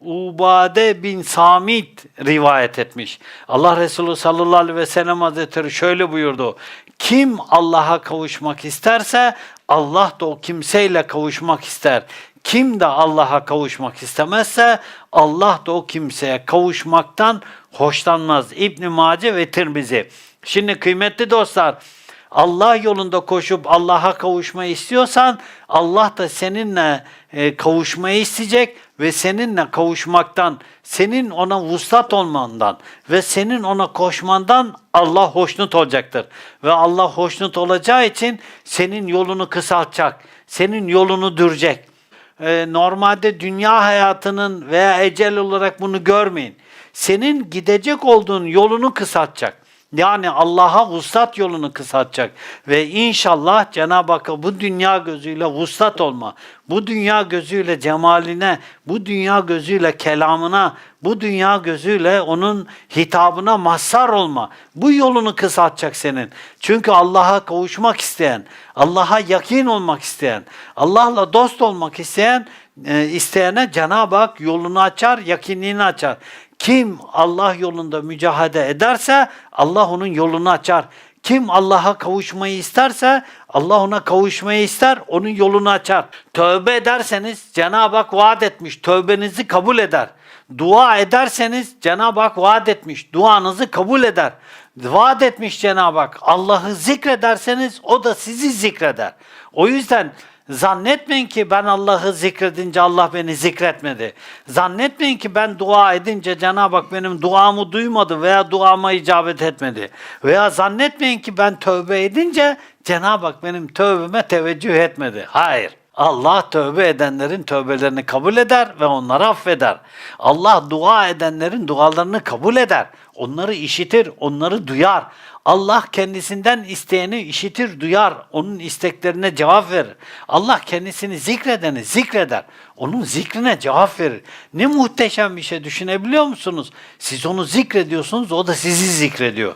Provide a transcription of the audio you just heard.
Ubade bin Samit rivayet etmiş. Allah Resulü sallallahu aleyhi ve sellem Hazretleri şöyle buyurdu. Kim Allah'a kavuşmak isterse Allah da o kimseyle kavuşmak ister. Kim de Allah'a kavuşmak istemezse Allah da o kimseye kavuşmaktan hoşlanmaz. İbn Mace ve Tirmizi. Şimdi kıymetli dostlar Allah yolunda koşup Allah'a kavuşmayı istiyorsan Allah da seninle e, kavuşmayı isteyecek ve seninle kavuşmaktan, senin ona vuslat olmandan ve senin ona koşmandan Allah hoşnut olacaktır. Ve Allah hoşnut olacağı için senin yolunu kısaltacak, senin yolunu dürecek. E, normalde dünya hayatının veya ecel olarak bunu görmeyin. Senin gidecek olduğun yolunu kısaltacak. Yani Allah'a vuslat yolunu kısaltacak. Ve inşallah Cenab-ı Hakk'a bu dünya gözüyle vuslat olma, bu dünya gözüyle cemaline, bu dünya gözüyle kelamına, bu dünya gözüyle onun hitabına mazhar olma. Bu yolunu kısaltacak senin. Çünkü Allah'a kavuşmak isteyen, Allah'a yakin olmak isteyen, Allah'la dost olmak isteyen, e, isteyene Cenab-ı Hak yolunu açar, yakinliğini açar. Kim Allah yolunda mücahede ederse Allah onun yolunu açar. Kim Allah'a kavuşmayı isterse Allah ona kavuşmayı ister, onun yolunu açar. Tövbe ederseniz Cenab-ı Hak vaat etmiş, tövbenizi kabul eder. Dua ederseniz Cenab-ı Hak vaat etmiş, duanızı kabul eder. Vaat etmiş Cenab-ı Hak. Allah'ı zikrederseniz o da sizi zikreder. O yüzden Zannetmeyin ki ben Allah'ı zikredince Allah beni zikretmedi. Zannetmeyin ki ben dua edince Cenab-ı Hak benim duamı duymadı veya duama icabet etmedi. Veya zannetmeyin ki ben tövbe edince Cenab-ı Hak benim tövbeme teveccüh etmedi. Hayır. Allah tövbe edenlerin tövbelerini kabul eder ve onları affeder. Allah dua edenlerin dualarını kabul eder. Onları işitir, onları duyar. Allah kendisinden isteyeni işitir, duyar. Onun isteklerine cevap verir. Allah kendisini zikredeni zikreder. Onun zikrine cevap verir. Ne muhteşem bir şey düşünebiliyor musunuz? Siz onu zikrediyorsunuz, o da sizi zikrediyor.